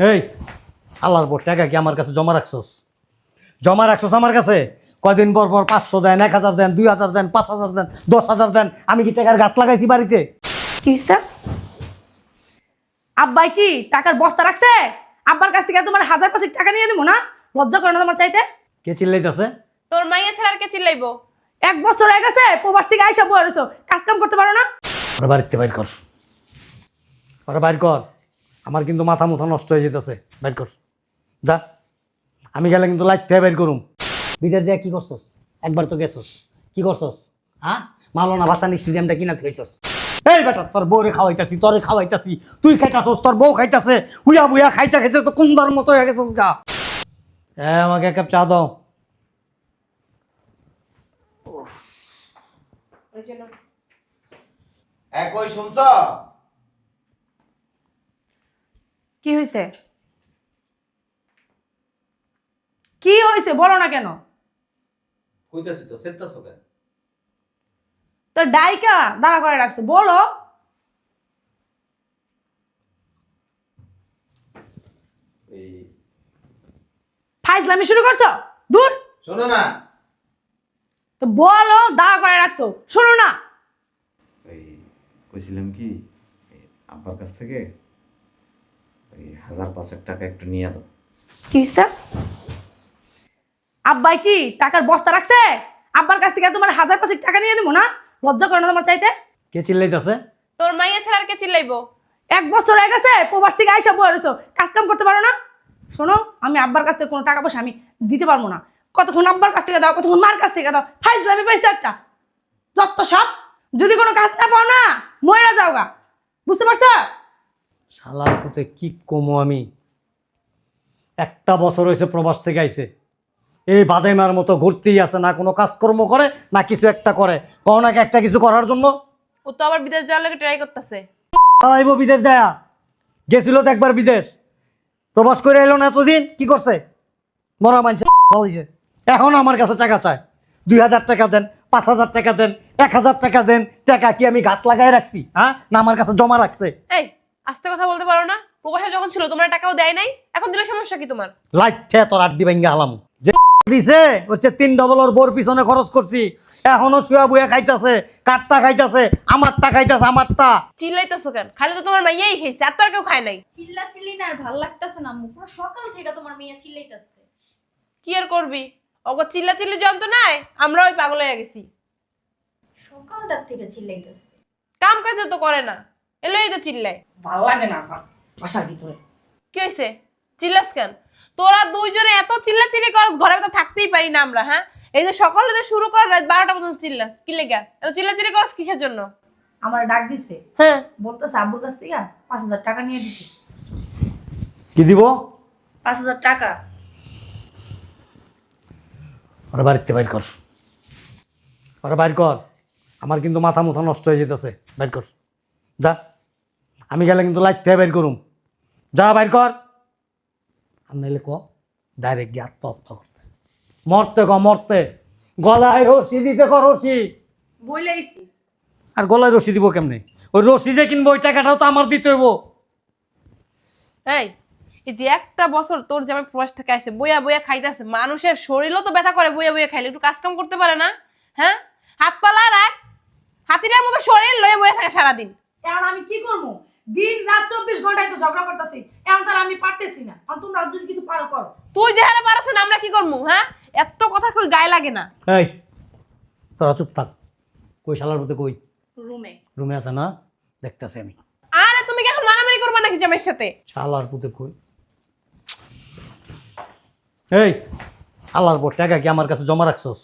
এই আল্লাহর পর টাকা কি আমার কাছে জমা রাখছস? জমা রাখছস আমার কাছে? কদিন পর পর পাঁচশো দেন এক হাজার দেন দুই হাজার দেন পাঁচ হাজার দেন দশ হাজার দেন আমি কি টাকার গাছ লাগাইছি বাড়িতে? কি হইছে? আব্বাই কি টাকার বস্তা রাখছে? আব্বার কাছ থেকে তোমার হাজার পাঁচেক টাকা নিয়ে দেবো না? লজ্জা করে না তোমার চাইতে? কে চিল্লাইতেছে? তোর মাইয়া ছাড়া আর কে চিল্লাইবো? এক বছর হয়ে গেছে প্রবাস থেকে আইসা বয়ে রয়েছো কাজ কাম করতে পারো না? ওরা বাড়িতে বাইর কর। ওরা বাইর কর। আমার কিন্তু মাথা মুথা নষ্ট হয়ে যেতেছে। বাইর কর। যা। আমি গেলে কিন্তু লাইট থেকে বাইর করুম। বিদেশ যা কি করছস? একবার তো গেছস। কি করছস? হ্যাঁ? মালনা ভাসানি স্টেডিয়ামটা কিনা থইছস এই বেটা তোর বউরে খাওয়াইতাছি তোরে খাওয়াইতাছি। তুই খাইতাছস তোর বউ খাইতাছে। হুইয়া বুইয়া খাইতে খাইতে তো কুন্দার মতো হয়ে গেছস গা। হ্যাঁ আমাকে এক কাপ চা দাও। একই শুনছ? কি হয়েছে কি হয়েছে বলো না কেন? কইতাছি তো সেটাছ কেন? তো ডাইকা দাঁড়া করে রাখছে বলো। ফাইজলামি শুরু করছ? দূর। শোনো না। তো বলো দাঁড়া করে রাখছো শোনো না। এই কইছিলাম কি আব্বার কাছ থেকে হাজার পাঁচেক টাকা একটু নিয়ে দাও। কি হইছে আব্বাই কি টাকার বস্তা রাখছে? আব্বার কাছ থেকে তোমার হাজার পাঁচেক টাকা নিয়ে দেবো না? লজ্জা করে না তোমার চাইতে? কে চিল্লাইতেছে? তোর মাইয়া ছাড়া আর কে চিল্লাইবো? এক বছর হয়ে গেছে প্রবাস থেকে আইসা বয়ে রয়েছো। কাজ কাম করতে পারো না? শোনো আমি আব্বার কাছ থেকে কোনো টাকা পয়সা আমি দিতে পারব না। কতক্ষণ আব্বার কাছ থেকে দাও কতক্ষণ মার কাছ থেকে দাও? ফাইজলামি পাইছে একটা? যত সব। যদি কোনো কাজ না পাও না ময়রা যাও গা বুঝতে পারছ? শালার পুতে কি কমো আমি? একটা বছর হয়েছে প্রবাস থেকে আইছে। এই বাদাইমার মতো ঘুরতেই আছে না কোনো কাজকর্ম করে না কিছু একটা করে। কও একটা কিছু করার জন্য? ও তো আবার বিদেশ যাওয়ার লাগে ট্রাই করতেছে। পালাইব বিদেশ যায়া। গেছিল তো একবার বিদেশ। প্রবাস করে এলো না এতদিন কি করছে? মরা মানছে পালাইছে এখন আমার কাছে টাকা চায়। দুই হাজার টাকা দেন পাঁচ হাজার টাকা দেন এক হাজার টাকা দেন। টাকা কি আমি গাছ লাগাই রাখছি হ্যাঁ? না আমার কাছে জমা রাখছে। এই আস্তে কথা বলতে পারো না? প্রবাসে যখন ছিল তোমার টাকাও দেয় নাই? এখন দিলে সমস্যা কি তোমার? লাইট তোর আড্ডি ভেঙ্গে হালাম। যে দিছে হচ্ছে তিন ডবল ওর বোর পিছনে খরচ করছি। এখনও শুয়া বুয়া খাইতাছে কাঠটা খাইতাছে আমারটা খাইতাছে আমারটা। চিল্লাইতেছো কেন? খালি তো তোমার মাইয়াই খেয়েছে আর তো আর কেউ খায় নাই। চিল্লা চিল্লি না আর ভালো লাগতেছে না আম্মু। পুরো সকাল থেকে তোমার মেয়ে চিল্লাইতেছে। কি আর করবি? ওগো চিল্লা চিল্লি যন্ত্র নাই আমরা ওই পাগল হয়ে গেছি। সকালটার থেকে চিল্লাইতেছে। কাম কাজ তো করে না। এলোই তো চিল্লায়। ভালো লাগে না আমার বাসার ভিতরে। কি হয়েছে চিল্লাস কেন? তোরা দুইজনে এত চিল্লা চিল্লি করস ঘরে তো থাকতেই পারি না আমরা হ্যাঁ? এই যে সকালে যে শুরু কর রাত বারোটা পর্যন্ত চিল্লাস। কি লেগে? এত চিল্লা চিল্লি করস কিসের জন্য? আমার ডাক দিছে। হ্যাঁ। বলতেছে আব্বুর কাছ থেকে পাঁচ হাজার টাকা নিয়ে দিতে কি দিব? পাঁচ হাজার টাকা। ওরা বাড়িতে বাইর কর। ওরা বাইর কর। আমার কিন্তু মাথা মুথা নষ্ট হয়ে যেতেছে। বাইর কর। যা। আমি গেলে কিন্তু লাইট থেকে বাইর করুম। যা বাইর কর। আর নাইলে ক? ডাইরেক্ট গিয়ে আত্মহত্যা করতে। মরতে ক মরতে। গলায় রশি দিতে ক রশি। বইলে আইছি। আর গলায় রশি দিব কেমনে? ওই রশি যে কিনবো ওই টাকাটাও তো আমার দিতে হইব। এই এই যে একটা বছর তোর জামাই প্রবাস থেকে আসে বইয়া বইয়া খাইতেছে মানুষের শরীরও তো ব্যথা করে বইয়া বইয়া খাইলে একটু কাজ কাম করতে পারে না? হ্যাঁ? হাত পালা রাখ হাতিটার মতো শরীর লয়ে বইয়া থাকে সারাদিন। এখন আমি কি করব? দিন রাত চব্বিশ ঘন্টায় তো ঝগড়া করতেছি। এখন তার আমি পারতেছি না। আর তোমরা যদি কিছু পারো করো। তুই যে হারে পারছ না আমরা কি করব হ্যাঁ? এত কথা কই গায়ে লাগে না। এই তোরা চুপ থাক। কই শালার মধ্যে কই? রুমে রুমে আছে না? দেখতেছি আমি। আরে তুমি কি এখন মারামারি করবে নাকি জামাইয়ের সাথে? শালার পুতে কই? এই আল্লাহর পর টাকা কি আমার কাছে জমা রাখছস?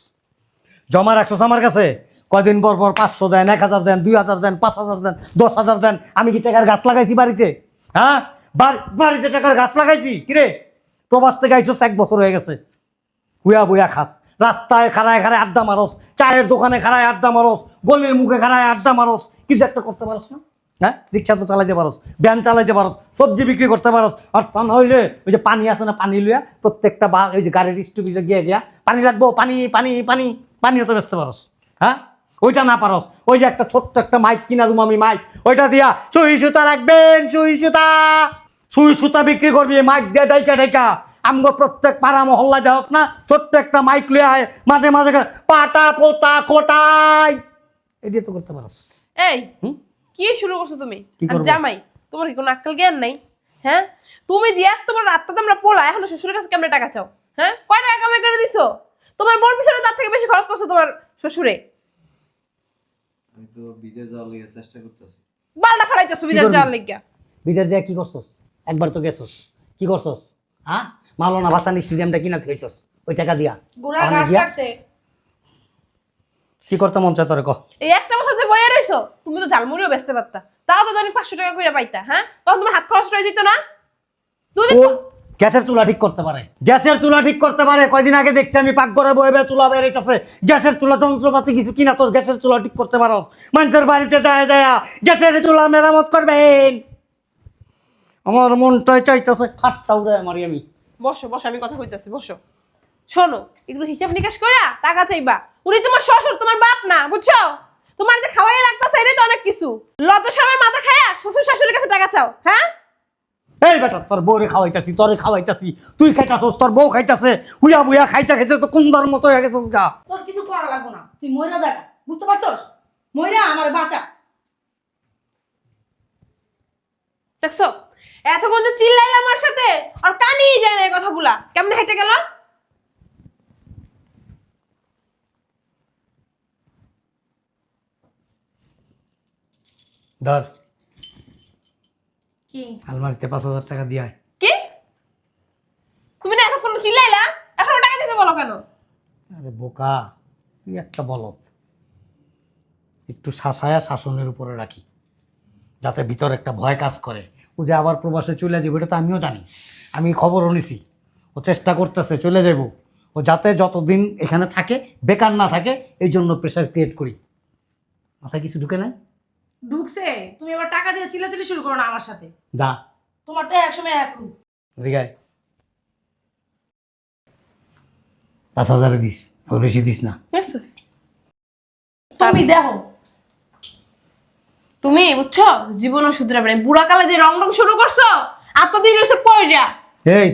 জমা রাখছস আমার কাছে? কয়দিন পর পর পাঁচশো দেন, এক হাজার দেন, দুই হাজার দেন, পাঁচ হাজার দেন, দশ হাজার দেন, আমি কি টাকার গাছ লাগাইছি বাড়িতে? হ্যাঁ? বাড়ি- বাড়িতে টাকার গাছ লাগাইছি? কিরে প্রবাস থেকে আইসস এক বছর হয়ে গেছে। হুয়া বুয়া খাস। রাস্তায় খাড়ায় খাড়ায় আড্ডা মারস, চায়ের দোকানে খাড়ায় আড্ডা মারস, গলির মুখে খাড়ায় আড্ডা মারস। কিছু একটা করতে পারস না? হ্যাঁ? রিক্সা তো চালাইতে পারস, ভ্যান চালাইতে পারস, সবজি বিক্রি করতে পারস। আর তা নইলে ওই যে পানি আছে না, পানি লইয়া প্রত্যেকটা বা ওই যে গাড়ির স্টুপিসে গিয়ে গিয়া পানি লাগবো, পানি পানি পানি পানিও তো বেচতে পারস। হ্যাঁ? ওইটা না পারস। ওই যে একটা ছোট্ট একটা মাইক কিনা দেবো আমি মাইক। ওইটা দিয়া সুই সুতা রাখবেন সুই সুতা। সুই সুতা বিক্রি করবি মাইক দিয়ে ডাইকা ডাইকা। আমগো প্রত্যেক পাড়া মহল্লা যাওস না ছোট্ট একটা মাইক লিয়ে আয় মাঝে মাঝে পাটা পোতা কোটাই এটি তো করতে পারস। এই? কি শুরু করছ তুমি? জামাই তোমার কি কোনো আক্কেল জ্ঞান নাই? হ্যাঁ? তুমি যে এত বড় রাতটা তোমরা পোলা এখন শ্বশুরের কাছে কেমনে টাকা চাও? হ্যাঁ? কয় টাকা কামাই করে দিছো? তোমার বোন পিছনে তার থেকে বেশি খরচ করছ তোমার শ্বশুরে। আমি তো বিদেশ যাওয়ার লেগে চেষ্টা করতেছি। বালটা ফেলাইতেছো বিদেশ যাওয়ার লেগিয়া? বিদেশ যা কি করছস? একবার তো গেছস। কি করছস? হ্যাঁ? মাওলানা ভাসানি স্টেডিয়ামটা কিনা থইছস? ওই টাকা দিয়া। গোড়া ঘাস কাটছে। কি করতে মন চায় তোরে ক? এই একটা বছর যে বয়ে রইছো তুমি তো ঝালমুড়িও বেচতে পারতা। তাও তো তুমি পাঁচশো টাকা করে পাইতা হ্যাঁ? তখন তোমার হাত খরচ রয়ে যেত না? দুদিন গ্যাসের চুলা ঠিক করতে পারে। গ্যাসের চুলা ঠিক করতে পারে। কয়দিন আগে দেখছি আমি পাকঘরে বয়ে বয়ে চুলা বেরিয়েছে গ্যাসের চুলা যন্ত্রপাতি কিছু কিনা তোর গ্যাসের চুলা ঠিক করতে পারো মানুষের বাড়িতে যায় যায় গ্যাসের চুলা মেরামত করবেন। আমার মনটাই চাইতেছে, খাটটা উড়ে মারি আমি। বসো বসো, আমি কথা কইতেছি, বসো। শোনো, এগুলো হিসাব নিকাশ করা টাকা চাইবা। উনি তোমার শ্বশুর, তোমার বাপ না, বুঝছ? তোমার যে খাওয়াই রাখতেছে, এটাই তো অনেক কিছু। লজ্জা সময় মাথা খায়া শ্বশুর শাশুড়ির কাছে টাকা চাও হ্যাঁ? এই বেটা তোর বউরে খাওয়াইতাছি তোরে খাওয়াইতাছি। তুই খাইতাছস তোর বউ খাইতাছে। হুইয়া বুইয়া খাইতে খাইতে তো কুন্দার মতো হয়ে গেছস গা। তোর কিছু করা লাগবো না। তুই ময়রা জায়গা বুঝতে পারছস? ময়রা আমার বাঁচা। দেখছ? এতক্ষণ যে চিল্লাইলাম আমার সাথে আর কানিয়ে যায় না এই কথাগুলা। কেমনে হেঁটে গেল? ধর। কি? আলমারিতে পাঁচ হাজার টাকা দিয়ে আয়। কি? তুমি না এতক্ষণ চিল্লাইলা? এখন টাকা দিতে বলো কেন? আরে বোকা তুই একটা বলত একটু শাসায়া শাসনের উপরে রাখি যাতে ভিতর একটা ভয় কাজ করে। ও যে আবার প্রবাসে চলে যাবে এটা তো আমিও জানি। আমি খবরও নিছি। ও চেষ্টা করতেছে চলে যাব ও যাতে যতদিন এখানে থাকে বেকার না থাকে এই জন্য প্রেশার ক্রিয়েট করি। মাথায় কিছু ঢুকে নাই? ঢুকছে তুমি এবার টাকা দিয়ে চিল্লাচিল্লি শুরু করো না আমার সাথে। যা। তোমার তো একসময় এক রূপ। এদিকে আয়। পাঁচ হাজারে দিস আবার বেশি দিস না? তুমি দেখো। তুমি বুঝছ? জীবনও শুধরাবে না বুড়া কালে যে রং রং শুরু করছ আর তো দিন হয়েছে পয়রা এই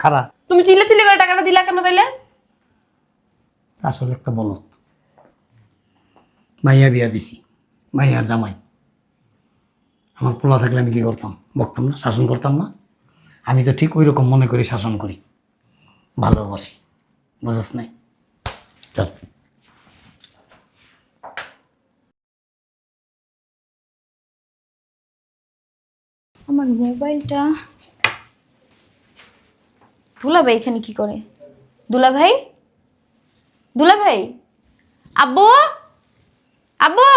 খারাপ তুমি চিল্লে চিল্লে করে টাকাটা দিলা কেন তাইলে? আসলে একটা বলত। মাইয়া বিয়া দিছি। মাইয়ার জামাই। আমার পোলা থাকলে আমি কি করতাম? বকতাম না, শাসন করতাম না। আমি তো ঠিক ওই রকম মনে করি শাসন করি। ভালোবাসি। বুঝস নাই? চল। আমার মোবাইলটা দুলা ভাই এখানে কি করে? দুলা ভাই দুলা ভাই আব্বু? আব্বু?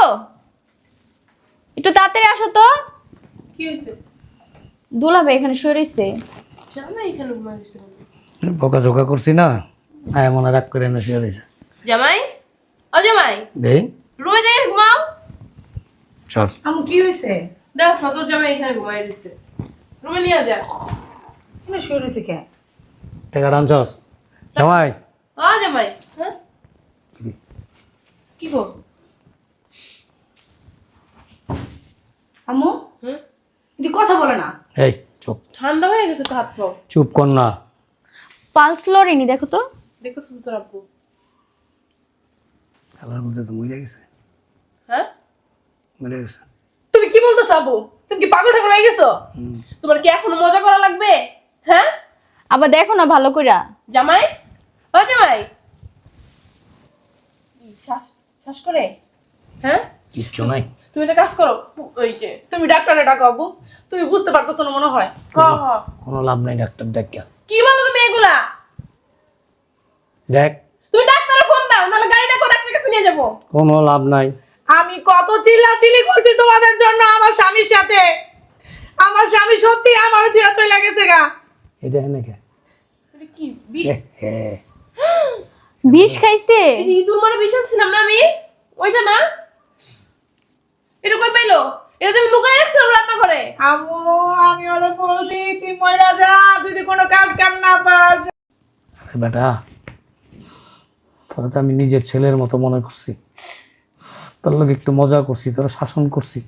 একটু তাড়াতাড়ি আসো তো। কি হয়েছে দুলা ভাই এখানে সরেছে জামাই এখানে ঘুমাই গেছে বকা ঝোকা করছি না মনে রাগ করে না শুয়ে জামাই? ও জামাই? দেই। রুমে যাই ঘুমাও। চল। আমার কি হয়েছে দেখ সদর জামাই এখানে ঘুমাই দিচ্ছে রুমে নিয়ে যা। এখানে শুয়ে রয়েছে কে? টাকা জামাই। ও জামাই হ্যাঁ? কি গো? আম্মু? হুম? কিন্তু কথা বলে না। এই চুপ। ঠান্ডা হয়ে গেছে তো হাত পাও। চুপ কর না। পালস দেখো তো। তোর আব্বু। খেলার মধ্যে তো মরে গেছে। হ্যাঁ? মরে গেছে। তুমি কি বলতেছো আব্বু? তুমি কি পাগল ঠাকুর হয়ে গেছো? তোমার কি এখনও মজা করা লাগবে? হ্যাঁ? আবার দেখো না ভালো কইরা। জামাই? ও জামাই? শ্বাস শ্বাস করে। হ্যাঁ? কিচ্ছু নাই। তুমি একটা কাজ করো ওই যে তুমি ডাক্তারে ডাকো আব্বু তুমি বুঝতে পারতেছো না মনে হয়। হ হ। কোনো লাভ নাই ডাক্তার দেখা কি বলো তুমি এগুলা? দেখ। তুমি ডাক্তারের ফোন দাও নাহলে গাড়িটা করে ডাক্তারের কাছে নিয়ে যাব? কোনো লাভ নাই। আমি কত চিল্লাচিল্লি করছি তোমাদের জন্য আমার স্বামীর সাথে। আমার স্বামী সত্যি আমার থিয়া চলে গেছে গা। এই দেখেন নাকি এটা কি বি- হ্যাঁ বিষ খাইছে? ইঁদুর মারা বিষ আনছিলাম না আমি? ওইটা না? এটা কই পাইলো? এটা তুমি লুকাই রাখছিলাম রান্না করে আম্মু আমি ওরা বলছি তুই ময়রা যা যদি কোনো কাজ কাম না পাস। আরে বেটা তোরা তো আমি নিজের ছেলের মতো মনে করছি। তোর লোক একটু মজা করছি তোরা শাসন করছি।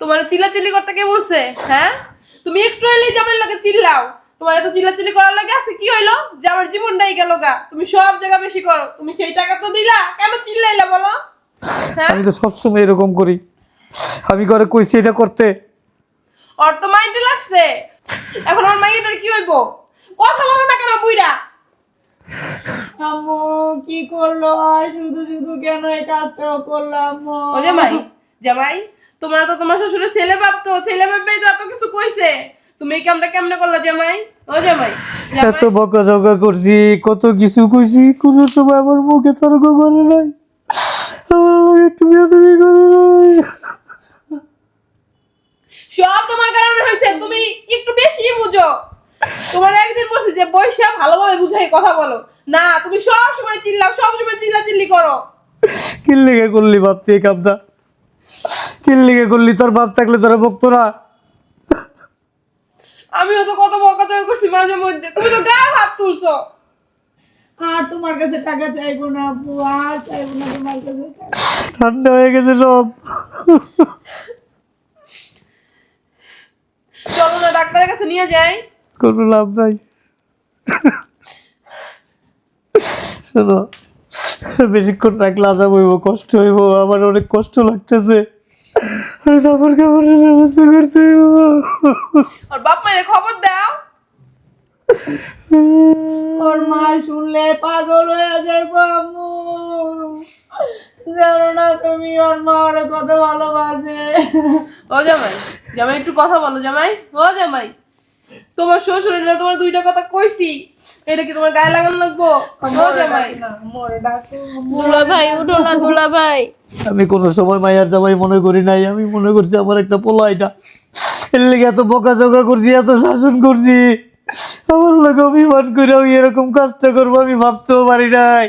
তোমার চিল্লাচিল্লি করতে কে বলছে হ্যাঁ? তুমি একটু এলেই জামাইয়ের লোকে চিল্লাও। তোমার এত চিল্লাচিল্লি করার লাগে আছে কি হইল? যে আমার জীবনটাই গেল গা। তুমি সব জায়গা বেশি করো। তুমি সেই টাকা তো দিলা কেন চিল্লাইলা বলো? আমি তো সবসময় এরকম করি। আমি করে কইছি এটা করতে। ওর তো মাইন্ডে লাগছে। এখন ওর মাইন্ডের কি হইব? কথা বলো না কেন বুইরা আম্মু কি করল? আর শুধু শুধু কেন এই কাজটা করলাম ও জামাই জামাই তোমরা তো তোমার শ্বশুরের ছেলে ভাবতো ছেলে ভাববেই তো এত কিছু কইছে। তুমি এই কামটা কেমনে করলা জামাই? ও জামাই এত বকা ঝকা করছি কত কিছু কইছি কোনো সময় আমার মুখে তর্ক করে নাই। লগে একটু বেদবি করে সব তোমার কারণে হয়েছে তুমি একটু বেশি বুঝো। তোমার একদিন বলছি যে বৈশা ভালোভাবে বুঝাই কথা বলো। না তুমি সব সময় চিল্লাও সব সময় চিল্লা চিল্লি করো। কিল লেগে করলি বাপ তুই কামটা? কিল লেগে করলি তোর বাপ থাকলে তোরা বকতো না। আমিও তো কত বকা জয় করছি মাঝে মধ্যে। তুমি তো গায়ে হাত তুলছো। আর তোমার কাছে টাকা চাইব না আব্বু আর চাইব না তোমার কাছে ঠান্ডা হয়ে গেছে সব। চলো না ডাক্তারের কাছে নিয়ে যাই। কোনো লাভ নাই। শোনো বেশিক্ষণ রাখলে আজাব হইব কষ্ট হইব আমার অনেক কষ্ট লাগতেছে। আরে কাপড় কাপড়ের ব্যবস্থা করতে হইব? ওর বাপ মায়ের খবর দাও। ওর মা শুনলে পাগল হয়ে আম্মু। জানো না তুমি ওর মা ওর কত ভালোবাসে। ও জামাই জামাই একটু কথা বলো জামাই। ও জামাই তোমার তোমার দুইটা কথা কইছি। এটা কি তোমার গায়ে লাগানো লাগবো? ও জামাই। দুলা ভাই উঠো না দুলা ভাই। আমি কোনো সময় মায়ের জামাই মনে করি নাই আমি মনে করছি আমার একটা পোলা এটা। এর লেগে এত বোকা জোকা করছি এত শাসন করছি। আমার লোক অভিমান করে এরকম কষ্ট করব আমি ভাবতেও পারি নাই।